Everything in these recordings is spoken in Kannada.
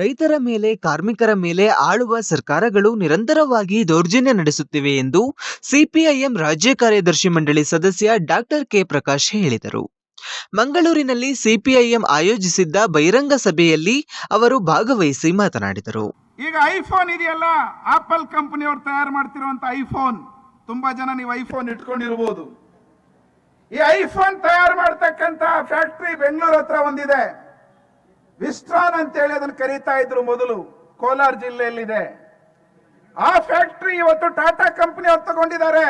ರೈತರ ಮೇಲೆ, ಕಾರ್ಮಿಕರ ಮೇಲೆ ಆಳುವ ಸರ್ಕಾರಗಳು ನಿರಂತರವಾಗಿ ದೌರ್ಜನ್ಯ ನಡೆಸುತ್ತಿವೆ ಎಂದು ಸಿಪಿಐಎಂ ರಾಜ್ಯ ಕಾರ್ಯದರ್ಶಿ ಮಂಡಳಿ ಸದಸ್ಯ ಡಾಕ್ಟರ್ ಕೆ ಪ್ರಕಾಶ್ ಹೇಳಿದರು. ಮಂಗಳೂರಿನಲ್ಲಿ ಸಿಪಿಐಎಂ ಆಯೋಜಿಸಿದ್ದ ಬಹಿರಂಗ ಸಭೆಯಲ್ಲಿ ಅವರು ಭಾಗವಹಿಸಿ ಮಾತನಾಡಿದರು. ಈಗ ಐಫೋನ್ ಇದೆಯಲ್ಲ? ಆಪಲ್ ಕಂಪನಿಯವರು ತಯಾರು ಮಾಡ್ತಿರುವಂತ ಐಫೋನ್. ತುಂಬಾ ಜನ ನೀವು ಐಫೋನ್ ಇಟ್ಕೊಂಡಿರ್ಬೋದು. ಈ ಐಫೋನ್ ತಯಾರು ಮಾಡ್ತಕ್ಕಂತ ಫ್ಯಾಕ್ಟರಿ ಬೆಂಗಳೂರು ಹತ್ರ ಒಂದಿದೆ. ವಿಸ್ಟ್ರಾನ್ ಅಂತ ಹೇಳಿ ಅದನ್ನು ಕರೀತಾ ಇದ್ರು ಮೊದಲು. ಕೋಲಾರ ಜಿಲ್ಲೆಯಲ್ಲಿದೆ. ಆ ಫ್ಯಾಕ್ಟರಿ ಇವತ್ತು ಟಾಟಾ ಕಂಪನಿ ಅವ್ರು ತಗೊಂಡಿದ್ದಾರೆ.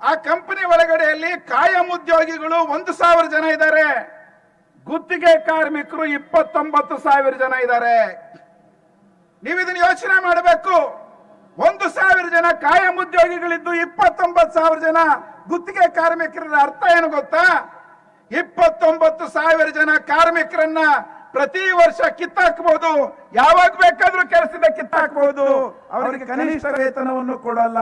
ಆ ಕಂಪನಿ ಒಳಗಡೆಯಲ್ಲಿ ಕಾಯಂ ಉದ್ಯೋಗಿಗಳು ಒಂದು ಸಾವಿರ ಜನ ಇದ್ದಾರೆ. ಗುತ್ತಿಗೆ ಕಾರ್ಮಿಕರು ಇಪ್ಪತ್ತೊಂಬತ್ತು ಸಾವಿರ ಜನ ಇದ್ದಾರೆ. ನೀವು ಇದನ್ನ ಯೋಚನೆ ಮಾಡಬೇಕು. ಒಂದು ಸಾವಿರ ಜನ ಕಾಯಂ ಉದ್ಯೋಗಿಗಳಿದ್ದು ಇಪ್ಪತ್ತೊಂಬತ್ತು ಸಾವಿರ ಜನ ಗುತ್ತಿಗೆ ಕಾರ್ಮಿಕರ ಅರ್ಥ ಏನು ಗೊತ್ತಾ? ಇಪ್ಪತ್ತೊಂಬತ್ತು ಸಾವಿರ ಜನ ಕಾರ್ಮಿಕರನ್ನ ಪ್ರತಿ ವರ್ಷ ಕಿತ್ತಾಕಬಹುದು ಯಾವಾಗ ಬೇಕಾದ್ರೂ ಕೆಲಸದ ಕಿತ್ತಾಕಬಹುದು ಅವರಿಗೆ ಕನಿಷ್ಠ ವೇತನವನ್ನು ಕೊಡಲ್ಲ.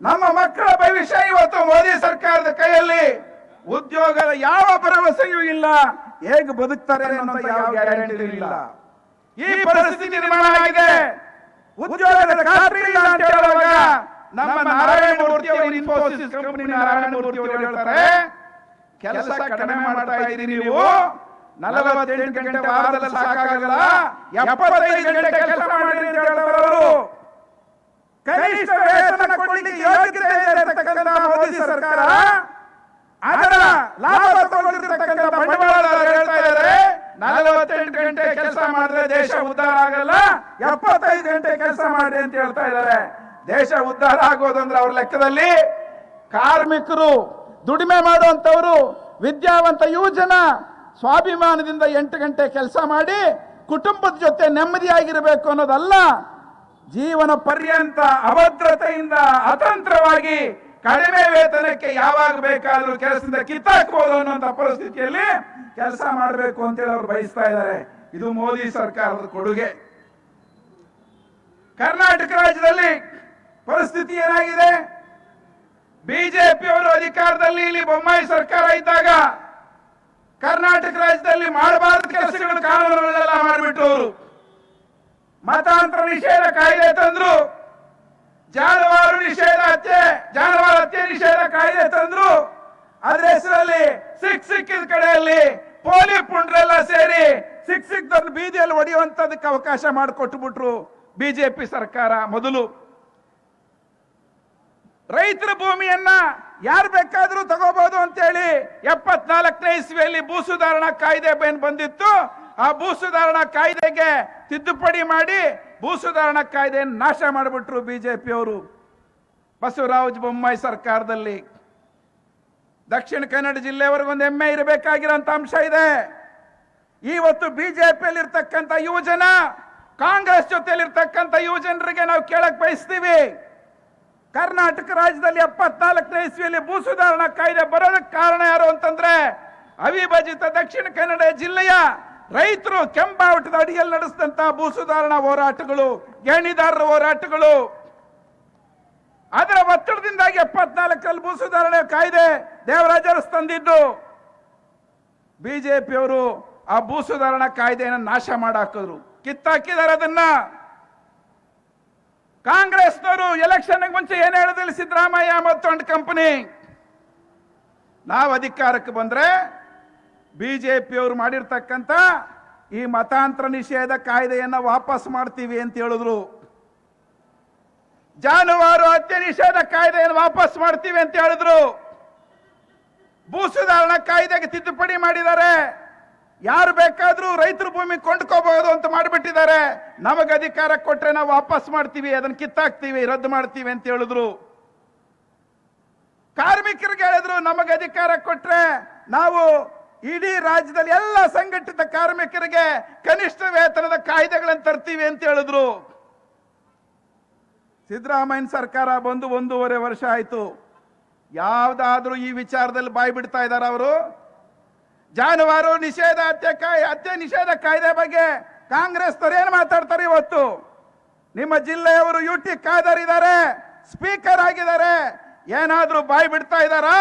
ನಮ್ಮ ಮಕ್ಕಳ ಭವಿಷ್ಯ ಇವತ್ತು ಮೋದಿ ಸರ್ಕಾರದ ಕೈಯಲ್ಲಿ. ಉದ್ಯೋಗದ ಯಾವ ಭರವಸೆಯೂ ಇಲ್ಲ. ಹೇಗೆ ಬದುಕ್ತಾರೆ ಅನ್ನೋ ಯಾವ ಗ್ಯಾರಂಟಿ ಇಲ್ಲ. ಈ ಪರಿಸ್ಥಿತಿ ನಿರ್ಮಾಣ ಆಗಿದೆ. ಉದ್ಯೋಗದ ಖಾತ್ರಿ ಇಲ್ಲ ಅಂತ ಹೇಳುವಾಗ ನಮ್ಮ ನಾರಾಯಣ ಮೂರ್ತಿ ಅವರು ಇನ್ಫೋಸಿಸ್ ಕಂಪನಿ ನಾರಾಯಣ ಮೂರ್ತಿ ಅವರು ಹೇಳ್ತಾರೆ ಕೆಲಸ ಕಡಿಮೆ ಮಾಡ್ತಾ ಇದ್ದೀರಿ ನೀವು. ನಲವತ್ತೆಂಟು ಗಂಟೆ ವಾರದಲ್ಲಿ ಸಾಕಾಗಲ್ಲ. ಎಪ್ಪತ್ತೈದು ಗಂಟೆ ಕೆಲಸ ಮಾಡಿರಿ ಅಂತ ಅವರು ಕನಿಷ್ಠ ವೇತನ ಕೊಡಲಿಕ್ಕೆ ಯೋಗ್ಯತೆ ಇರತಕ್ಕಂಥ ಮೋದಿ ಸರ್ಕಾರ. ಅದರ ಲಾಭ ತಗೊಂಡಿರ್ತಕ್ಕಂಥ ಬಂಡವಾಳದಾರರು ಹೇಳ್ತಾ ಇದ್ದಾರೆ. ನಲವತ್ತೆಂಟು ಗಂಟೆ ಕೆಲಸ ಮಾಡಿದ್ರೆ ದೇಶ ಉದ್ಧಾರ ಆಗಲ್ಲ. ಎಪ್ಪತ್ತೈದು ಗಂಟೆ ಕೆಲಸ ಮಾಡಿ ಅಂತ ಹೇಳ್ತಾ ಇದ್ದಾರೆ. ದೇಶ ಉದ್ಧಾರ ಆಗೋದಂದ್ರೆ ಅವ್ರ ಲೆಕ್ಕದಲ್ಲಿ ಕಾರ್ಮಿಕರು ದುಡಿಮೆ ಮಾಡುವಂತವರು ವಿದ್ಯಾವಂತ ಯುವಜನ ಸ್ವಾಭಿಮಾನದಿಂದ ಎಂಟು ಗಂಟೆ ಕೆಲಸ ಮಾಡಿ ಕುಟುಂಬದ ಜೊತೆ ನೆಮ್ಮದಿಯಾಗಿರಬೇಕು ಅನ್ನೋದಲ್ಲ, ಜೀವನ ಪರ್ಯಂತ ಅಭದ್ರತೆಯಿಂದ ಅತಂತ್ರವಾಗಿ ಕಡಿಮೆ ವೇತನಕ್ಕೆ ಯಾವಾಗ ಬೇಕಾದರೂ ಕೆಲಸದಿಂದ ಕಿತ್ತಾಕ್ಬೋದು ಅನ್ನುವಂತ ಪರಿಸ್ಥಿತಿಯಲ್ಲಿ ಕೆಲಸ ಮಾಡಬೇಕು ಅಂತೇಳಿ ಅವ್ರು ಬಯಸ್ತಾ ಇದ್ದಾರೆ. ಇದು ಮೋದಿ ಸರ್ಕಾರದ ಕೊಡುಗೆ. ಕರ್ನಾಟಕ ರಾಜ್ಯದಲ್ಲಿ ಪರಿಸ್ಥಿತಿ ಏನಾಗಿದೆ? ಬಿಜೆಪಿಯವರು ಅಧಿಕಾರದಲ್ಲಿ ಇಲ್ಲಿ ಬೊಮ್ಮಾಯಿ ಸರ್ಕಾರ ಇದ್ದಾಗ ಕರ್ನಾಟಕ ರಾಜ್ಯದಲ್ಲಿ ಮಾಡಬಾರದು ಕೆಲಸಗಳು ಕಾನೂನುಗಳೆಲ್ಲ ಮಾಡಿಬಿಟ್ಟು ಅವರು ಮತಾಂತರ ನಿಷೇಧ ಕಾಯ್ದೆ ತಂದ್ರು. ಜಾನುವಾರು ನಿಷೇಧ ಹತ್ಯೆ ಜಾನುವಾರು ಹತ್ಯೆ ನಿಷೇಧ ಕಾಯ್ದೆ ತಂದ್ರು. ಅದ್ರ ಹೆಸರಲ್ಲಿ ಸಿಕ್ ಸಿಕ್ಕಿದ ಕಡೆಯಲ್ಲಿ ಪೋಲಿ ಪುಂಡ್ರೆಲ್ಲ ಸೇರಿ ಸಿಕ್ ತಂದು ಬೀದಿಯಲ್ಲಿ ಹೊಡೆಯುವಂತದಕ್ಕೆ ಅವಕಾಶ ಮಾಡಿಕೊಟ್ಬಿಟ್ರು ಬಿಜೆಪಿ ಸರ್ಕಾರ ಮೊದಲು. ರೈತರ ಭೂಮಿಯನ್ನ ಯಾರು ಬೇಕಾದ್ರೂ ತಗೋಬಹುದು ಅಂತೇಳಿ ಇಸ್ವಿಯಲ್ಲಿ ಭೂ ಸುಧಾರಣಾ ಕಾಯ್ದೆ ಏನು ಬಂದಿತ್ತು. ಆ ಭೂ ಸುಧಾರಣಾ ಕಾಯ್ದೆಗೆ ತಿದ್ದುಪಡಿ ಮಾಡಿ ಭೂ ಸುಧಾರಣಾ ಕಾಯ್ದೆಯನ್ನು ನಾಶ ಮಾಡಿಬಿಟ್ರು ಬಿಜೆಪಿ ಅವರು ಬಸವರಾಜ ಬೊಮ್ಮಾಯಿ ಸರ್ಕಾರದಲ್ಲಿ. ದಕ್ಷಿಣ ಕನ್ನಡ ಜಿಲ್ಲೆಯವರೆಗೊಂದು ಹೆಮ್ಮೆ ಇರಬೇಕಾಗಿರೋಂಥ ಅಂಶ ಇದೆ. ಇವತ್ತು ಬಿಜೆಪಿಯಲ್ಲಿ ಇರ್ತಕ್ಕಂಥ ಯುವಜನ, ಕಾಂಗ್ರೆಸ್ ಜೊತೆಯಲ್ಲಿರ್ತಕ್ಕಂಥ ಯುವಜನರಿಗೆ ನಾವು ಕೇಳಕ್ ಬಯಸ್ತೀವಿ. ಕರ್ನಾಟಕ ರಾಜ್ಯದಲ್ಲಿ ಎಪ್ಪತ್ನಾಲ್ಕನೇ ಇಸ್ವಿಯಲ್ಲಿ ಭೂ ಸುಧಾರಣಾ ಕಾಯ್ದೆ ಬರೋದಕ್ಕೆ ಕಾರಣ ಯಾರು ಅಂತಂದ್ರೆ ಅವಿಭಜಿತ ದಕ್ಷಿಣ ಕನ್ನಡ ಜಿಲ್ಲೆಯ ರೈತರು ಕೆಂಬಾವಟದ ಅಡಿಯಲ್ಲಿ ನಡೆಸಿದಂತ ಭೂ ಸುಧಾರಣಾ ಹೋರಾಟಗಳು ಗಣಿದಾರರ ಹೋರಾಟಗಳು. ಅದರ ಒತ್ತಡದಿಂದಾಗಿ ಎಪ್ಪತ್ನಾಲ್ಕರಲ್ಲಿ ಭೂ ಸುಧಾರಣೆ ಕಾಯ್ದೆ ದೇವರಾಜರು ತಂದಿದ್ದು. ಬಿಜೆಪಿಯವರು ಆ ಭೂ ಸುಧಾರಣಾ ಕಾಯ್ದೆಯನ್ನು ನಾಶ ಮಾಡಾಕಿದ್ರು. ಕಿತ್ತಾಕಿದ್ದಾರೆ ಅದನ್ನ. ಕಾಂಗ್ರೆಸ್ನವರು ಎಲೆಕ್ಷನ್ ಮುಂಚೆ ಏನ್ ಹೇಳಿದ್ರು ಸಿದ್ದರಾಮಯ್ಯ ಮತ್ತು ಕಂಪನಿ? ನಾವು ಅಧಿಕಾರಕ್ಕೆ ಬಂದ್ರೆ ಬಿಜೆಪಿಯವರು ಮಾಡಿರ್ತಕ್ಕಂಥ ಈ ಮತಾಂತರ ನಿಷೇಧ ಕಾಯ್ದೆಯನ್ನು ವಾಪಸ್ ಮಾಡ್ತೀವಿ ಅಂತ ಹೇಳಿದ್ರು. ಜಾನುವಾರು ಹತ್ಯೆ ನಿಷೇಧ ಕಾಯ್ದೆಯನ್ನು ವಾಪಸ್ ಮಾಡ್ತೀವಿ ಅಂತ ಹೇಳಿದ್ರು. ಭೂ ಸುಧಾರಣಾ ಕಾಯ್ದೆಗೆ ತಿದ್ದುಪಡಿ ಮಾಡಿದ್ದಾರೆ. ಯಾರು ಬೇಕಾದ್ರೂ ರೈತರ ಭೂಮಿ ಕೊಂಡ್ಕೋಬಹುದು ಅಂತ ಮಾಡಿಬಿಟ್ಟಿದ್ದಾರೆ. ನಮಗೆ ಅಧಿಕಾರ ಕೊಟ್ರೆ ನಾವು ವಾಪಸ್ ಮಾಡ್ತೀವಿ, ಅದನ್ನ ಕಿತ್ತಾಕ್ತೀವಿ, ರದ್ದು ಮಾಡ್ತೀವಿ ಅಂತ ಹೇಳಿದ್ರು. ಕಾರ್ಮಿಕರಿಗೆ ಹೇಳಿದ್ರು, ನಮಗೆ ಅಧಿಕಾರ ಕೊಟ್ರೆ ನಾವು ಇಡೀ ರಾಜ್ಯದಲ್ಲಿ ಎಲ್ಲ ಸಂಘಟಿತ ಕಾರ್ಮಿಕರಿಗೆ ಕನಿಷ್ಠ ವೇತನದ ಕಾಯ್ದೆಗಳನ್ನು ತರ್ತೀವಿ ಅಂತ ಹೇಳಿದ್ರು. ಸಿದ್ದರಾಮಯ್ಯ ಸರ್ಕಾರ ಬಂದು ಒಂದೂವರೆ ವರ್ಷ ಆಯ್ತು. ಯಾವ್ದಾದ್ರೂ ಈ ವಿಚಾರದಲ್ಲಿ ಬಾಯಿ ಬಿಡ್ತಾ ಇದ್ದಾರೆ ಅವರು? ಜಾನುವಾರು ನಿಷೇಧ, ಹತ್ಯೆ ಕಾಯ್ ಹತ್ಯೆ ನಿಷೇಧ ಕಾಯ್ದೆ ಬಗ್ಗೆ ಕಾಂಗ್ರೆಸ್ ಏನು ಮಾತಾಡ್ತಾರೆ ಇವತ್ತು? ನಿಮ್ಮ ಜಿಲ್ಲೆಯವರು ಯು ಟಿ ಖಾದರ್ ಇದ್ದಾರೆ ಸ್ಪೀಕರ್ ಆಗಿದ್ದಾರೆ, ಏನಾದ್ರೂ ಬಾಯಿ ಬಿಡ್ತಾ ಇದ್ದಾರಾ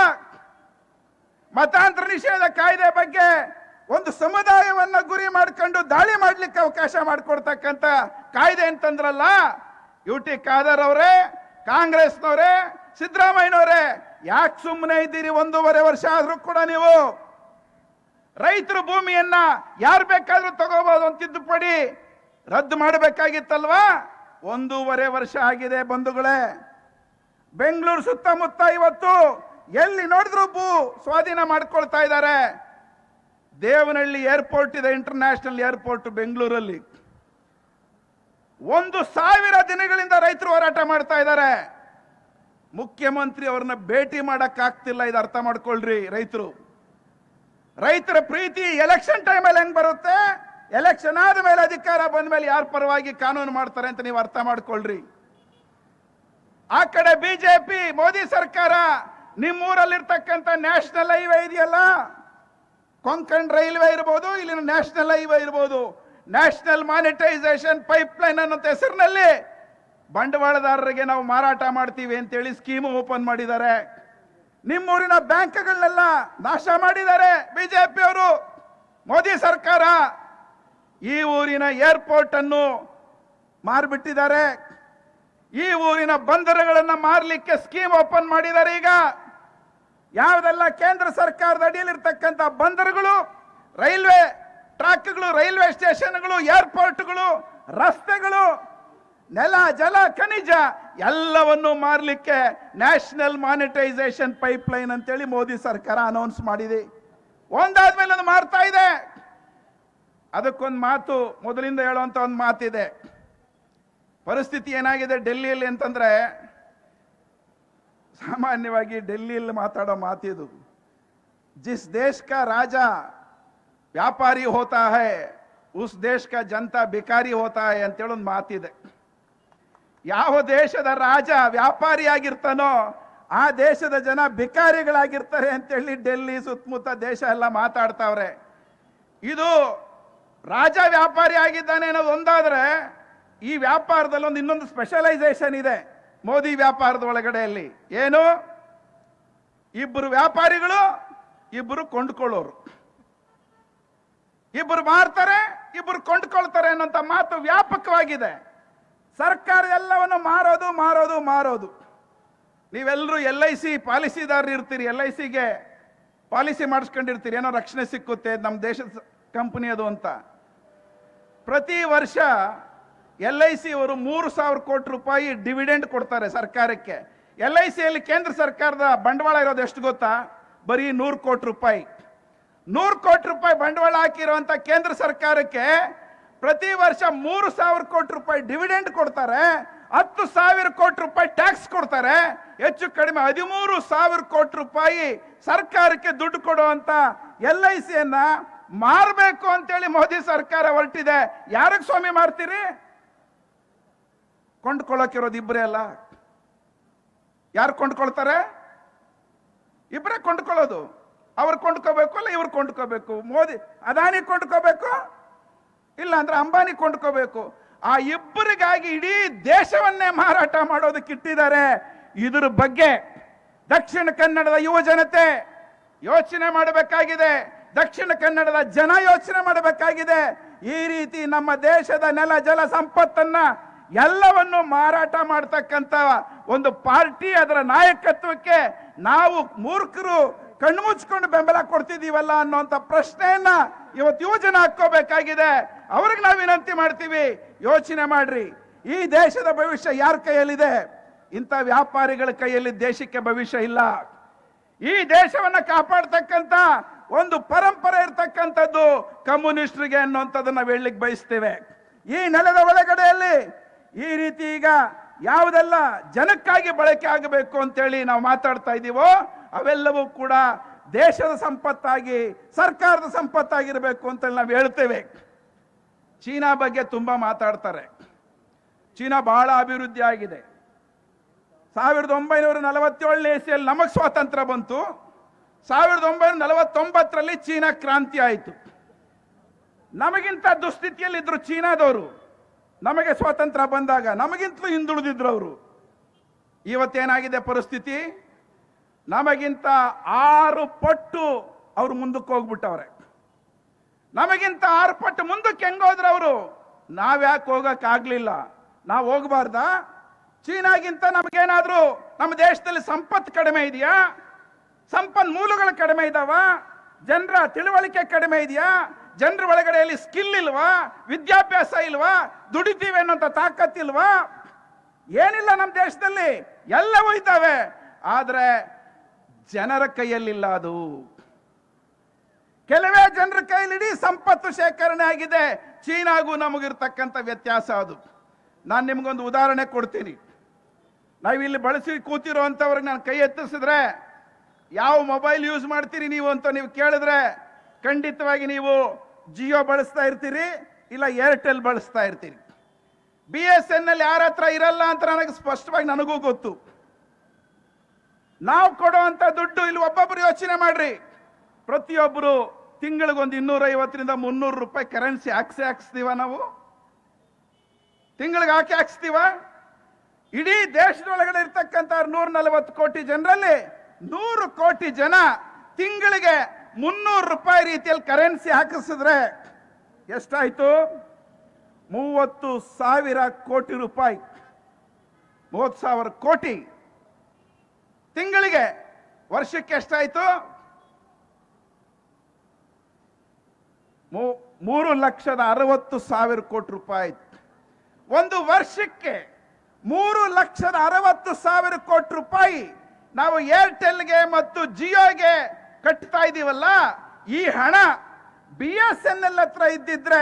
ಮತಾಂತರ ನಿಷೇಧ ಕಾಯ್ದೆ ಬಗ್ಗೆ ಒಂದು ಸಮುದಾಯವನ್ನ ಗುರಿ ಮಾಡ್ಕೊಂಡು ದಾಳಿ ಮಾಡ್ಲಿಕ್ಕೆ ಅವಕಾಶ ಮಾಡಿಕೊಡ್ತಕ್ಕಂತ ಕಾಯ್ದೆ ಅಂತಂದ್ರಲ್ಲ ಯು ಟಿ ಖಾದರ್ ಅವರೇ, ಕಾಂಗ್ರೆಸ್ನವರೇ, ಸಿದ್ದರಾಮಯ್ಯನವರೇ, ಯಾಕೆ ಸುಮ್ಮನೆ ಇದ್ದೀರಿ? ಒಂದೂವರೆ ವರ್ಷ ಆದ್ರೂ ಕೂಡ ನೀವು ರೈತರು ಭೂಮಿಯನ್ನ ಯಾರು ಬೇಕಾದ್ರೂ ತಗೋಬಹುದು ಅಂತ ತಿದ್ದುಪಡಿ ರದ್ದು ಮಾಡಬೇಕಾಗಿತ್ತಲ್ವಾ? ಒಂದೂವರೆ ವರ್ಷ ಆಗಿದೆ ಬಂಧುಗಳೇ. ಬೆಂಗಳೂರು ಸುತ್ತಮುತ್ತ ಇವತ್ತು ಎಲ್ಲಿ ನೋಡಿದ್ರು ಭೂ ಸ್ವಾಧೀನ ಮಾಡ್ಕೊಳ್ತಾ ಇದ್ದಾರೆ? ದೇವನಹಳ್ಳಿ ಏರ್ಪೋರ್ಟ್ ಇದೆ ಇಂಟರ್ನ್ಯಾಷನಲ್ ಏರ್ಪೋರ್ಟ್ ಬೆಂಗಳೂರಲ್ಲಿ. ಒಂದು ಸಾವಿರ ದಿನಗಳಿಂದ ರೈತರು ಹೋರಾಟ ಮಾಡ್ತಾ ಇದ್ದಾರೆ. ಮುಖ್ಯಮಂತ್ರಿ ಅವ್ರನ್ನ ಭೇಟಿ ಮಾಡೋಕ್ಕಾಗ್ತಿಲ್ಲ, ಇದು ಅರ್ಥ ಮಾಡ್ಕೊಳ್ರಿ ರೈತರು. ರೈತರ ಪ್ರೀತಿ ಎಲೆಕ್ಷನ್ ಟೈಮಲ್ಲಿ ಹೆಂಗ್ ಬರುತ್ತೆ? ಎಲೆಕ್ಷನ್ ಆದ ಮೇಲೆ ಅಧಿಕಾರ ಬಂದ ಮೇಲೆ ಯಾರ ಪರವಾಗಿ ಕಾನೂನು ಮಾಡ್ತಾರೆ ಅಂತ ನೀವು ಅರ್ಥ ಮಾಡ್ಕೊಳ್ರಿ. ಆ ಕಡೆ ಬಿಜೆಪಿ, ಮೋದಿ ಸರ್ಕಾರ ನಿಮ್ಮೂರಲ್ಲಿರ್ತಕ್ಕಂಥ ನ್ಯಾಷನಲ್ ಹೈವೇ ಇದೆಯಲ್ಲ? ಕೊಂಕಣ್ ರೈಲ್ವೆ ಇರ್ಬೋದು, ಇಲ್ಲಿನ ನ್ಯಾಷನಲ್ ಹೈವೇ ಇರ್ಬೋದು. ನ್ಯಾಷನಲ್ ಮಾನಿಟೈಸೇಷನ್ ಪೈಪ್ ಲೈನ್ ಅನ್ನೋ ಹೆಸರಿನಲ್ಲಿ ಬಂಡವಾಳದಾರರಿಗೆ ನಾವು ಮಾರಾಟ ಮಾಡ್ತೀವಿ ಅಂತೇಳಿ ಸ್ಕೀಮ್ ಓಪನ್ ಮಾಡಿದ್ದಾರೆ. ನಿಮ್ಮೂರಿನ ಬ್ಯಾಂಕ್ಗಳನ್ನೆಲ್ಲ ನಾಶ ಮಾಡಿದ್ದಾರೆ ಬಿಜೆಪಿ ಅವರು. ಮೋದಿ ಸರ್ಕಾರ ಈ ಊರಿನ ಏರ್ಪೋರ್ಟ್ ಅನ್ನು ಮಾರ್ಬಿಟ್ಟಿದ್ದಾರೆ. ಈ ಊರಿನ ಬಂದರುಗಳನ್ನು ಮಾರಲಿಕ್ಕೆ ಸ್ಕೀಮ್ ಓಪನ್ ಮಾಡಿದ್ದಾರೆ ಈಗ. ಯಾವುದೆಲ್ಲ ಕೇಂದ್ರ ಸರ್ಕಾರದ ಅಡಿಯಲ್ಲಿರ್ತಕ್ಕಂಥ ಬಂದರುಗಳು, ರೈಲ್ವೆ ಟ್ರ್ಯಾಕ್ಗಳು ರೈಲ್ವೆ ಸ್ಟೇಷನ್ಗಳು, ಏರ್ಪೋರ್ಟ್ಗಳು, ರಸ್ತೆಗಳು, ನೆಲ, ಜಲ, ಖನಿಜ ಎಲ್ಲವನ್ನು ಮಾರಲಿಕ್ಕೆ ನ್ಯಾಷನಲ್ ಮಾನಿಟೈಸೇಷನ್ ಪೈಪ್ ಲೈನ್ ಅಂತೇಳಿ ಮೋದಿ ಸರ್ಕಾರ ಅನೌನ್ಸ್ ಮಾಡಿದೆ. ಒಂದಾದ್ಮೇಲೆ ಒಂದು ಮಾರ್ತಾ ಇದೆ. ಅದಕ್ಕೊಂದು ಮಾತು, ಮೊದಲಿಂದ ಹೇಳುವಂತ ಒಂದು ಮಾತಿದೆ. ಪರಿಸ್ಥಿತಿ ಏನಾಗಿದೆ ಡೆಲ್ಲಿಯಲ್ಲಿ ಅಂತಂದ್ರೆ ಸಾಮಾನ್ಯವಾಗಿ ಡೆಲ್ಲಿಯಲ್ಲಿ ಮಾತಾಡೋ ಮಾತಿದು ಜಿಸ್ ದೇಶ್ ಕಾ ರಾಜ ವ್ಯಾಪಾರಿ ಹೋತಾ ಹೈ, ಉಸ್ ದೇಶ್ ಕಾ ಜನತಾ ಭಿಕಾರಿ ಹೋತಾ ಹೈ ಅಂತೇಳಿ ಒಂದು ಮಾತಿದೆ. ಯಾವ ದೇಶದ ರಾಜ ವ್ಯಾಪಾರಿ ಆಗಿರ್ತಾನೋ ಆ ದೇಶದ ಜನ ಭಿಕಾರಿಗಳಾಗಿರ್ತಾರೆ ಅಂತೇಳಿ ಡೆಲ್ಲಿ ಸುತ್ತಮುತ್ತ ದೇಶ ಎಲ್ಲ ಮಾತಾಡ್ತಾವ್ರೆ. ಇದು ರಾಜ ವ್ಯಾಪಾರಿ ಆಗಿದ್ದಾನೆ ಅನ್ನೋದು ಒಂದಾದ್ರೆ, ಈ ವ್ಯಾಪಾರದಲ್ಲಿ ಒಂದು ಇನ್ನೊಂದು ಸ್ಪೆಷಲೈಸೇಷನ್ ಇದೆ. ಮೋದಿ ವ್ಯಾಪಾರದ ಒಳಗಡೆಯಲ್ಲಿ. ಏನು? ಇಬ್ಬರು ವ್ಯಾಪಾರಿಗಳು, ಇಬ್ಬರು ಕೊಂಡ್ಕೊಳ್ಳೋರು. ಇಬ್ಬರು ಮಾರ್ತಾರೆ, ಇಬ್ಬರು ಕೊಂಡ್ಕೊಳ್ತಾರೆ ಅನ್ನೋಂಥ ಮಾತು ವ್ಯಾಪಕವಾಗಿದೆ. ಸರ್ಕಾರ ಎಲ್ಲವನ್ನು ಮಾರೋದು ಮಾರೋದು ಮಾರೋದು. ನೀವೆಲ್ಲರೂ ಎಲ್ ಐ ಸಿ ಪಾಲಿಸಿದಾರರು ಇರ್ತೀರಿ, ಎಲ್ ಐ ಸಿಗೆ ಪಾಲಿಸಿ ಮಾಡಿಸ್ಕೊಂಡಿರ್ತೀರಿ, ಏನೋ ರಕ್ಷಣೆ ಸಿಕ್ಕುತ್ತೆ ನಮ್ಮ ದೇಶದ ಕಂಪನಿ ಅದು ಅಂತ. ಪ್ರತಿ ವರ್ಷ ಎಲ್ ಐ ಸಿ ಅವರು ಮೂರು ಸಾವಿರ ಕೋಟಿ ರೂಪಾಯಿ ಡಿವಿಡೆಂಡ್ ಕೊಡ್ತಾರೆ ಸರ್ಕಾರಕ್ಕೆ. ಎಲ್ ಐ ಸಿಯಲ್ಲಿ ಕೇಂದ್ರ ಸರ್ಕಾರದ ಬಂಡವಾಳ ಇರೋದು ಎಷ್ಟು ಗೊತ್ತಾ? ಬರೀ ನೂರು ಕೋಟಿ ರೂಪಾಯಿ. ನೂರು ಕೋಟಿ ರೂಪಾಯಿ ಬಂಡವಾಳ ಹಾಕಿರುವಂತ ಕೇಂದ್ರ ಸರ್ಕಾರಕ್ಕೆ ಪ್ರತಿ ವರ್ಷ ಮೂರು ಸಾವಿರ ಕೋಟಿ ರೂಪಾಯಿ ಡಿವಿಡೆಂಡ್ ಕೊಡ್ತಾರೆ. ಹತ್ತು ಸಾವಿರ ಕೋಟಿ ರೂಪಾಯಿ ಟ್ಯಾಕ್ಸ್ ಕೊಡ್ತಾರೆ. ಹೆಚ್ಚು ಕಡಿಮೆ ಹದಿಮೂರು ಸಾವಿರ ಕೋಟಿ ರೂಪಾಯಿ ಸರ್ಕಾರಕ್ಕೆ ದುಡ್ಡು ಕೊಡುವಂತ ಎಲ್ ಐ ಸಿಯನ್ನ ಮಾರಬೇಕು ಅಂತೇಳಿ ಮೋದಿ ಸರ್ಕಾರ ಹೊರಟಿದೆ. ಯಾರಿಗೆ ಸ್ವಾಮಿ ಮಾರ್ತೀರಿ? ಕೊಂಡ್ಕೊಳ್ಳೋಕಿರೋದು ಇಬ್ಬರೇ ಅಲ್ಲ? ಯಾರು ಕೊಂಡ್ಕೊಳ್ತಾರೆ? ಇಬ್ಬರೇ ಕೊಂಡ್ಕೊಳ್ಳೋದು. ಅವ್ರು ಕೊಂಡ್ಕೋಬೇಕು ಅಲ್ಲ ಇವ್ರು ಕೊಂಡ್ಕೋಬೇಕು. ಮೋದಿ, ಅದಾನಿ ಕೊಂಡ್ಕೋಬೇಕು? ಇಲ್ಲ ಅಂದ್ರೆ ಅಂಬಾನಿ ಕೊಂಡ್ಕೋಬೇಕು. ಆ ಇಬ್ಬರಿಗಾಗಿ ಇಡೀ ದೇಶವನ್ನೇ ಮಾರಾಟ ಮಾಡೋದಕ್ಕೆ ಇಟ್ಟಿದ್ದಾರೆ ಇದ್ರ ಬಗ್ಗೆ ದಕ್ಷಿಣ ಕನ್ನಡದ ಯುವ ಜನತೆ ಯೋಚನೆ ಮಾಡಬೇಕಾಗಿದೆ. ದಕ್ಷಿಣ ಕನ್ನಡದ ಜನ ಯೋಚನೆ ಮಾಡಬೇಕಾಗಿದೆ. ಈ ರೀತಿ ನಮ್ಮ ದೇಶದ ನೆಲ, ಜಲ ಸಂಪತ್ತನ್ನ ಎಲ್ಲವನ್ನು ಮಾರಾಟ ಮಾಡ್ತಕ್ಕಂಥ ಒಂದು ಪಾರ್ಟಿ ಅದರ ನಾಯಕತ್ವಕ್ಕೆ ನಾವು ಮೂರ್ಖರು ಕಣ್ಣು ಮುಚ್ಕೊಂಡು ಬೆಂಬಲ ಕೊಡ್ತಿದ್ದೀವಲ್ಲ ಅನ್ನುವಂತ ಪ್ರಶ್ನೆಯನ್ನ ಇವತ್ತು ಯೋಜನೆ ಹಾಕೋಬೇಕಾಗಿದೆ ಅವ್ರಿಗೆ ನಾವು ವಿನಂತಿ ಮಾಡ್ತೀವಿ, ಯೋಚನೆ ಮಾಡ್ರಿ. ಈ ದೇಶದ ಭವಿಷ್ಯ ಯಾರ ಕೈಯಲ್ಲಿದೆ? ಇಂಥ ವ್ಯಾಪಾರಿಗಳ ಕೈಯಲ್ಲಿ ದೇಶಕ್ಕೆ ಭವಿಷ್ಯ ಇಲ್ಲ. ಈ ದೇಶವನ್ನ ಕಾಪಾಡ್ತಕ್ಕಂತ ಒಂದು ಪರಂಪರೆ ಇರ್ತಕ್ಕಂಥದ್ದು ಕಮ್ಯುನಿಸ್ಟ್ರಿಗೆ ಅನ್ನುವಂಥದ್ದನ್ನು ನಾವು ಹೇಳಲಿಕ್ಕೆ ಬಯಸ್ತೇವೆ. ಈ ನೆಲದ ಒಳಗಡೆಯಲ್ಲಿ ಈ ರೀತಿ ಈಗ ಯಾವುದೆಲ್ಲ ಜನಕ್ಕಾಗಿ ಬಳಕೆ ಆಗಬೇಕು ಅಂತೇಳಿ ನಾವು ಮಾತಾಡ್ತಾ ಇದ್ದೀವೋ, ಅವೆಲ್ಲವೂ ಕೂಡ ದೇಶದ ಸಂಪತ್ತಾಗಿ, ಸರ್ಕಾರದ ಸಂಪತ್ತಾಗಿರಬೇಕು ಅಂತ ನಾವು ಹೇಳ್ತೇವೆ. ಚೀನಾ ಬಗ್ಗೆ ತುಂಬ ಮಾತಾಡ್ತಾರೆ. ಚೀನಾ ಬಹಳ ಅಭಿವೃದ್ಧಿ ಆಗಿದೆ. ಸಾವಿರದ ಒಂಬೈನೂರ ನಲವತ್ತೇಳನೇ ಇಸಿಯಲ್ಲಿ ನಮಗೆ ಸ್ವಾತಂತ್ರ್ಯ ಬಂತು. ಸಾವಿರದ ಒಂಬೈನೂರ ನಲವತ್ತೊಂಬತ್ತರಲ್ಲಿ ಚೀನಾ ಕ್ರಾಂತಿ ಆಯಿತು. ನಮಗಿಂತ ದುಸ್ಥಿತಿಯಲ್ಲಿದ್ದರು ಚೀನಾದವರು. ನಮಗೆ ಸ್ವಾತಂತ್ರ್ಯ ಬಂದಾಗ ನಮಗಿಂತಲೂ ಹಿಂದುಳಿದಿದ್ರು ಅವರು ಇವತ್ತೇನಾಗಿದೆ ಪರಿಸ್ಥಿತಿ? ನಮಗಿಂತ ಆರು ಪಟ್ಟು ಅವರು ಮುಂದಕ್ಕೆ ಹೋಗ್ಬಿಟ್ಟವ್ರೆ. ನಮಗಿಂತ ಆರು ಪಟ್ಟು ಮುಂದಕ್ಕೆ ಹೆಂಗೋದ್ರ ಅವರು ನಾವ್ಯಾಕೆ ಹೋಗೋಕ್ಕಾಗಲಿಲ್ಲ ನಾವು ಹೋಗಬಾರ್ದ? ಚೀನಾಗಿಂತ ನಮಗೇನಾದರೂ ನಮ್ಮ ದೇಶದಲ್ಲಿ ಸಂಪತ್ತು ಕಡಿಮೆ ಇದೆಯಾ? ಸಂಪನ್ಮೂಲಗಳು ಕಡಿಮೆ ಇದಾವ? ಜನರ ತಿಳುವಳಿಕೆ ಕಡಿಮೆ ಇದೆಯಾ? ಜನರ ಒಳಗಡೆಯಲ್ಲಿ ಸ್ಕಿಲ್ ಇಲ್ವಾ, ವಿದ್ಯಾಭ್ಯಾಸ ಇಲ್ವಾ, ದುಡಿತೀವಿ ಅನ್ನೋಂಥ ತಾಕತ್ತಿಲ್ವಾ ಏನಿಲ್ಲ ನಮ್ಮ ದೇಶದಲ್ಲಿ, ಎಲ್ಲವೂ ಇದ್ದಾವೆ. ಆದರೆ ಜನರ ಕೈಯಲ್ಲಿಲ್ಲ ಅದು. ಕೆಲವೇ ಜನರ ಕೈಯಲ್ಲಿ ಇಡೀ ಸಂಪತ್ತು ಶೇಖರಣೆ ಆಗಿದೆ. ಚೀನಾಗೂ ನಮಗಿರ್ತಕ್ಕಂಥ ವ್ಯತ್ಯಾಸ ಅದು. ನಾನು ನಿಮಗೊಂದು ಉದಾಹರಣೆ ಕೊಡ್ತೀನಿ. ನಾವಿಲ್ಲಿ ಬಳಸಿ ಕೂತಿರುವಂಥವ್ರಿಗೆ ನಾನು ಕೈ ಎತ್ತಿಸಿದ್ರೆ, ಯಾವ ಮೊಬೈಲ್ ಯೂಸ್ ಮಾಡ್ತೀರಿ ನೀವು ಅಂತ ನೀವು ಕೇಳಿದ್ರೆ, ಖಂಡಿತವಾಗಿ ನೀವು ಜಿಯೋ ಬಳಸ್ತಾ ಇರ್ತೀರಿ ಇಲ್ಲ ಏರ್ಟೆಲ್ ಬಳಸ್ತಾ ಇರ್ತೀರಿ. ಬಿ ಎಸ್ ಎನ್ ಎಲ್ ಯಾರ ಹತ್ರ ಇರಲ್ಲ ಅಂತ ನನಗೆ ಸ್ಪಷ್ಟವಾಗಿ ನನಗೂ ಗೊತ್ತು. ನಾವು ಕೊಡುವಂತ ದುಡ್ಡು ಇಲ್ಲಿ ಒಬ್ಬೊಬ್ರು ಯೋಚನೆ ಮಾಡ್ರಿ. ಪ್ರತಿಯೊಬ್ಬರು ತಿಂಗಳಿಗೊಂದು ಇನ್ನೂರೈವತ್ತರಿಂದ ಮುನ್ನೂರು ರೂಪಾಯಿ ಕರೆನ್ಸಿ ಹಾಕ್ಸಿ ಹಾಕ್ಸ್ತೀವ ನಾವು? ತಿಂಗಳಿಗೆ ಹಾಕಿ ಹಾಕ್ಸ್ತೀವ? ಇಡೀ ದೇಶದೊಳಗಡೆ ಇರ್ತಕ್ಕಂಥ ನೂರ ನಲವತ್ತು ಕೋಟಿ ಜನರಲ್ಲಿ ನೂರು ಕೋಟಿ ಜನ ತಿಂಗಳಿಗೆ ಮುನ್ನೂರು ರೂಪಾಯಿ ರೀತಿಯಲ್ಲಿ ಕರೆನ್ಸಿ ಹಾಕಿಸಿದ್ರೆ ಎಷ್ಟಾಯ್ತು? ಮೂವತ್ತು ಸಾವಿರ ಕೋಟಿ ರೂಪಾಯಿ. ಮೂವತ್ತು ಸಾವಿರ ಕೋಟಿ. ತಿಂಗಳಿಗೆ ವರ್ಷಕ್ಕೆ ಎಷ್ಟಾಯ್ತು? ಮೂರು ಲಕ್ಷದ ಅರವತ್ತು ಸಾವಿರ ಕೋಟಿ ರೂಪಾಯಿ. ಒಂದು ವರ್ಷಕ್ಕೆ ಮೂರು ಲಕ್ಷದ ಅರವತ್ತು ಸಾವಿರ ಕೋಟಿ ರೂಪಾಯಿ ನಾವು ಏರ್ಟೆಲ್ಗೆ ಮತ್ತು ಜಿಯೋಗೆ ಕಟ್ತಾ ಇದೀವಲ್ಲ, ಈ ಹಣ ಬಿ ಎಸ್ ಎನ್ ಎಲ್ ಹತ್ರ ಇದ್ದಿದ್ರೆ,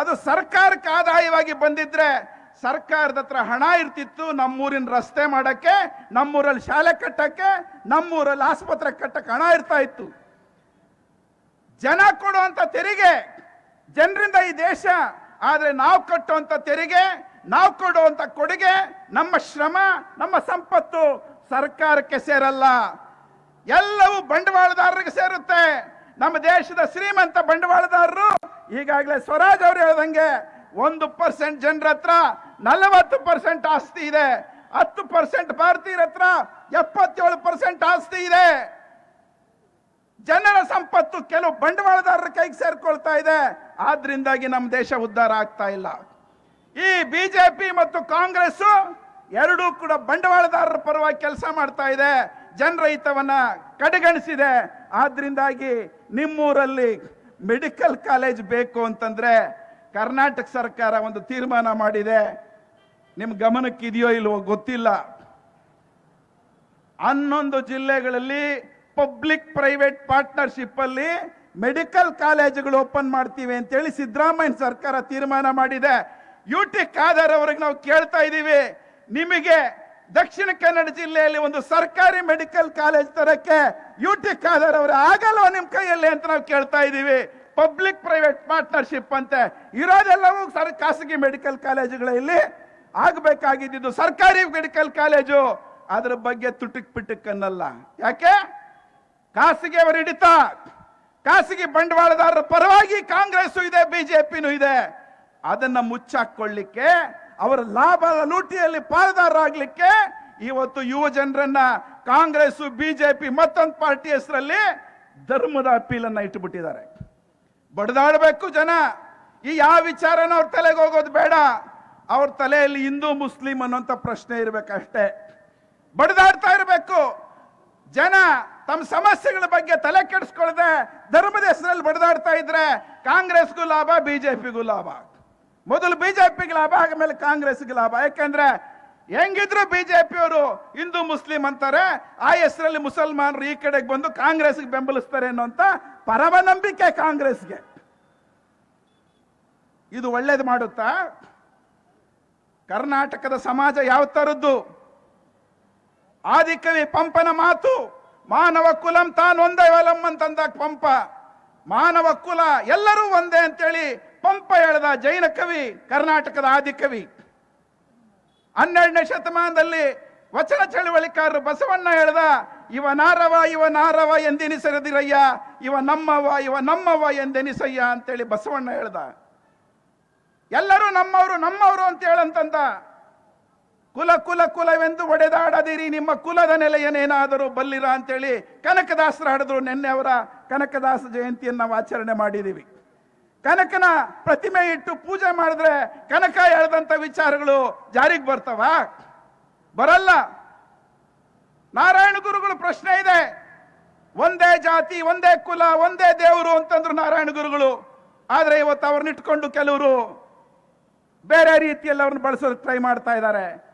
ಅದು ಸರ್ಕಾರಕ್ಕೆ ಆದಾಯವಾಗಿ ಬಂದಿದ್ರೆ ಸರ್ಕಾರದ ಹತ್ರ ಹಣ ಇರ್ತಿತ್ತು ನಮ್ಮೂರಿನ ರಸ್ತೆ ಮಾಡಕ್ಕೆ, ನಮ್ಮೂರಲ್ಲಿ ಶಾಲೆ ಕಟ್ಟಕ್ಕೆ, ನಮ್ಮೂರಲ್ಲಿ ಆಸ್ಪತ್ರೆ ಕಟ್ಟಕ್ಕೆ ಹಣ ಇರ್ತಾ ಇತ್ತು. ಜನ ಕೊಡುವಂತ ತೆರಿಗೆ ಜನರಿಂದ ಈ ದೇಶ, ಆದ್ರೆ ನಾವು ಕಟ್ಟುವಂತ ತೆರಿಗೆ, ನಾವು ಕೊಡುವಂತ ಕೊಡುಗೆ, ನಮ್ಮ ಶ್ರಮ, ನಮ್ಮ ಸಂಪತ್ತು ಸರ್ಕಾರಕ್ಕೆ ಸೇರಲ್ಲ. ಎಲ್ಲವೂ ಬಂಡವಾಳದಾರರಿಗೆ ಸೇರುತ್ತೆ. ನಮ್ಮ ದೇಶದ ಶ್ರೀಮಂತ ಬಂಡವಾಳದಾರರು ಈಗಾಗಲೇ ಸ್ವರಾಜ್ ಅವರು ಹೇಳ್ದಂಗೆ ಒಂದು ಪರ್ಸೆಂಟ್ ಜನರ ಹತ್ರ ನಲವತ್ತು ಪರ್ಸೆಂಟ್ ಆಸ್ತಿ ಇದೆ. ಹತ್ತು ಪರ್ಸೆಂಟ್ ಭಾರತೀಯರ ಹತ್ರ ಎಪ್ಪತ್ತೇಳು ಪರ್ಸೆಂಟ್ ಆಸ್ತಿ ಇದೆ. ಜನರ ಸಂಪತ್ತು ಕೆಲವು ಬಂಡವಾಳದಾರರ ಕೈಗೆ ಸೇರ್ಕೊಳ್ತಾ ಇದೆ. ಆದ್ರಿಂದಾಗಿ ನಮ್ಮ ದೇಶ ಉದ್ಧಾರ ಆಗ್ತಾ ಇಲ್ಲ. ಈ ಬಿಜೆಪಿ ಮತ್ತು ಕಾಂಗ್ರೆಸ್ ಎರಡೂ ಕೂಡ ಬಂಡವಾಳದಾರರ ಪರವಾಗಿ ಕೆಲಸ ಮಾಡ್ತಾ ಇದೆ. ಜನರ ಹಿತವನ್ನ ಕಡೆಗಣಿಸಿದೆ. ಆದ್ರಿಂದಾಗಿ ನಿಮ್ಮೂರಲ್ಲಿ ಮೆಡಿಕಲ್ ಕಾಲೇಜ್ ಬೇಕು ಅಂತಂದ್ರೆ ಕರ್ನಾಟಕ ಸರ್ಕಾರ ಒಂದು ತೀರ್ಮಾನ ಮಾಡಿದೆ. ನಿಮ್ ಗಮನಕ್ಕಿದೆಯೋ ಇಲ್ವೋ ಗೊತ್ತಿಲ್ಲ. ಹನ್ನೊಂದು ಜಿಲ್ಲೆಗಳಲ್ಲಿ ಪಬ್ಲಿಕ್ ಪ್ರೈವೇಟ್ ಪಾರ್ಟ್ನರ್ಶಿಪ್ ಅಲ್ಲಿ ಮೆಡಿಕಲ್ ಕಾಲೇಜುಗಳು ಓಪನ್ ಮಾಡ್ತೀವಿ ಅಂತೇಳಿ ಸಿದ್ದರಾಮಯ್ಯ ಸರ್ಕಾರ ತೀರ್ಮಾನ ಮಾಡಿದೆ. ಯು ಟಿ ಖಾದರ್ ಅವ್ರಿಗೆ ನಾವು ಕೇಳ್ತಾ ಇದ್ದೀವಿ. ನಿಮಗೆ ದಕ್ಷಿಣ ಕನ್ನಡ ಜಿಲ್ಲೆಯಲ್ಲಿ ಒಂದು ಸರ್ಕಾರಿ ಮೆಡಿಕಲ್ ಕಾಲೇಜ್ ತರಕ್ಕೆ ಯು ಟಿ ಖಾದರ್ ಅವರು ಆಗಲ್ವ ನಿಮ್ ಕೈಯಲ್ಲಿ ಅಂತ ನಾವು ಕೇಳ್ತಾ ಇದ್ದೀವಿ. ಪಬ್ಲಿಕ್ ಪ್ರೈವೇಟ್ ಪಾರ್ಟ್ನರ್ಶಿಪ್ ಅಂತೆ. ಇರೋದೆಲ್ಲವೂ ಸರ್ ಖಾಸಗಿ ಮೆಡಿಕಲ್ ಕಾಲೇಜುಗಳಲ್ಲಿ ಆಗಬೇಕಾಗಿದ್ದು ಸರ್ಕಾರಿ ಮೆಡಿಕಲ್ ಕಾಲೇಜು. ಅದ್ರ ಬಗ್ಗೆ ತುಟಿಕ್ ಪಿಟಕ್ ಅನ್ನಲ್ಲ ಯಾಕೆ? ಖಾಸಗಿ ಅವರು ಹಿಡಿತ. ಖಾಸಗಿ ಬಂಡವಾಳದಾರರ ಪರವಾಗಿ ಕಾಂಗ್ರೆಸ್ ಇದೆ, ಬಿಜೆಪಿನೂ ಇದೆ. ಅದನ್ನ ಮುಚ್ಚಾಕೊಳ್ಳಿಕ್ಕೆ ಅವರ ಲಾಭ ಲೂಟಿಯಲ್ಲಿ ಪಾಲುದಾರರಾಗ್ಲಿಕ್ಕೆ ಇವತ್ತು ಯುವ ಜನರನ್ನ ಕಾಂಗ್ರೆಸ್ ಬಿಜೆಪಿ, ಮತ್ತೊಂದು ಪಾರ್ಟಿ ಹೆಸರಲ್ಲಿ ಧರ್ಮದ ಅಪೀಲನ್ನ ಇಟ್ಟುಬಿಟ್ಟಿದ್ದಾರೆ. ಬಡದಾಡಬೇಕು ಜನ. ಈ ಯಾವ ವಿಚಾರನ ಅವ್ರ ತಲೆಗೆ ಹೋಗೋದು ಬೇಡ. ಅವ್ರ ತಲೆಯಲ್ಲಿ ಹಿಂದೂ, ಮುಸ್ಲಿಂ ಅನ್ನೋಂಥ ಪ್ರಶ್ನೆ ಇರಬೇಕಷ್ಟೇ. ಬಡದಾಡ್ತಾ ಇರಬೇಕು. ಜನ ತಮ್ಮ ಸಮಸ್ಯೆಗಳ ಬಗ್ಗೆ ತಲೆ ಕೆಡಿಸ್ಕೊಳ್ಳದೆ ಧರ್ಮದ ಹೆಸರಲ್ಲಿ ಬಡದಾಡ್ತಾ ಇದ್ರೆ ಕಾಂಗ್ರೆಸ್ಗೂ ಲಾಭ, ಬಿಜೆಪಿಗೂ ಲಾಭ. ಮೊದಲು ಬಿಜೆಪಿಗೆ ಲಾಭ ಆಮೇಲೆ ಕಾಂಗ್ರೆಸ್ಗೆ ಲಾಭ. ಯಾಕಂದ್ರೆ ಹೆಂಗಿದ್ರು ಬಿಜೆಪಿ ಅವರು ಹಿಂದೂ ಮುಸ್ಲಿಂ ಅಂತಾರೆ, ಆ ಹೆಸರಲ್ಲಿ ಮುಸಲ್ಮಾನರು ಈ ಕಡೆಗೆ ಬಂದು ಕಾಂಗ್ರೆಸ್ಗೆ ಬೆಂಬಲಿಸ್ತಾರೆ ಅನ್ನೋಂತ ಪರಮ ನಂಬಿಕೆ ಕಾಂಗ್ರೆಸ್ಗೆ ಇದು ಒಳ್ಳೇದು ಮಾಡುತ್ತಾ? ಕರ್ನಾಟಕದ ಸಮಾಜ ಯಾವ ತರದ್ದು ಆದಿಕವಿ ಪಂಪನ ಮಾತು, ಮಾನವ ಕುಲಂ ತಾನು ಒಂದೇ ವಲಂ ಅಂತಂದ ಪಂಪ, ಮಾನವ ಕುಲ ಎಲ್ಲರೂ ಒಂದೇ ಅಂತೇಳಿ ಪಂಪ ಹೇಳ್ದ ಜೈನ ಕವಿ, ಕರ್ನಾಟಕದ ಆದಿಕವಿ ಹನ್ನೆರಡನೇ ಶತಮಾನದಲ್ಲಿ ವಚನ ಚಳುವಳಿಕಾರರು ಬಸವಣ್ಣ ಹೇಳ್ದ, ಇವ ನಾರವ ಇವ ನಾರವ ಎಂದೆನಿಸರದಿರಯ್ಯ, ಇವ ನಮ್ಮವ ಇವ ನಮ್ಮವ ಎಂದೆನಿಸಯ್ಯ ಅಂತೇಳಿ ಬಸವಣ್ಣ ಹೇಳ್ದ. ಎಲ್ಲರೂ ನಮ್ಮವರು ನಮ್ಮವರು ಅಂತ ಹೇಳಂತಂದ. ಕುಲ ಕುಲ, ಕುಲವೆಂದು ಒಡೆದಾಡದಿರಿ, ನಿಮ್ಮ ಕುಲದ ನೆಲೆಯನೇನಾದರೂ ಬಲ್ಲಿರ? ಅಂತೇಳಿ ಕನಕದಾಸರು ಹಾಡಿದ್ರು. ನಿನ್ನೆ ಅವರ ಕನಕದಾಸ ಜಯಂತಿಯನ್ನು ನಾವು ಆಚರಣೆ ಮಾಡಿದ್ದೀವಿ. ಕನಕನ ಪ್ರತಿಮೆ ಇಟ್ಟು ಪೂಜೆ ಮಾಡಿದ್ರೆ ಕನಕ ಎಳೆದಂತ ವಿಚಾರಗಳು ಜಾರಿಗೆ ಬರ್ತಾವ? ಬರಲ್ಲ. ನಾರಾಯಣ ಗುರುಗಳು ಪ್ರಶ್ನೆ ಇದೆ. ಒಂದೇ ಜಾತಿ, ಒಂದೇ ಕುಲ, ಒಂದೇ ದೇವರು ಅಂತಂದ್ರು ನಾರಾಯಣ ಗುರುಗಳು. ಆದ್ರೆ ಇವತ್ತು ಅವ್ರನ್ನ ಇಟ್ಕೊಂಡು ಕೆಲವರು ಬೇರೆ ರೀತಿಯಲ್ಲಿ ಅವ್ರನ್ನ ಬಳಸೋದಕ್ಕೆ ಟ್ರೈ ಮಾಡ್ತಾ ಇದ್ದಾರೆ.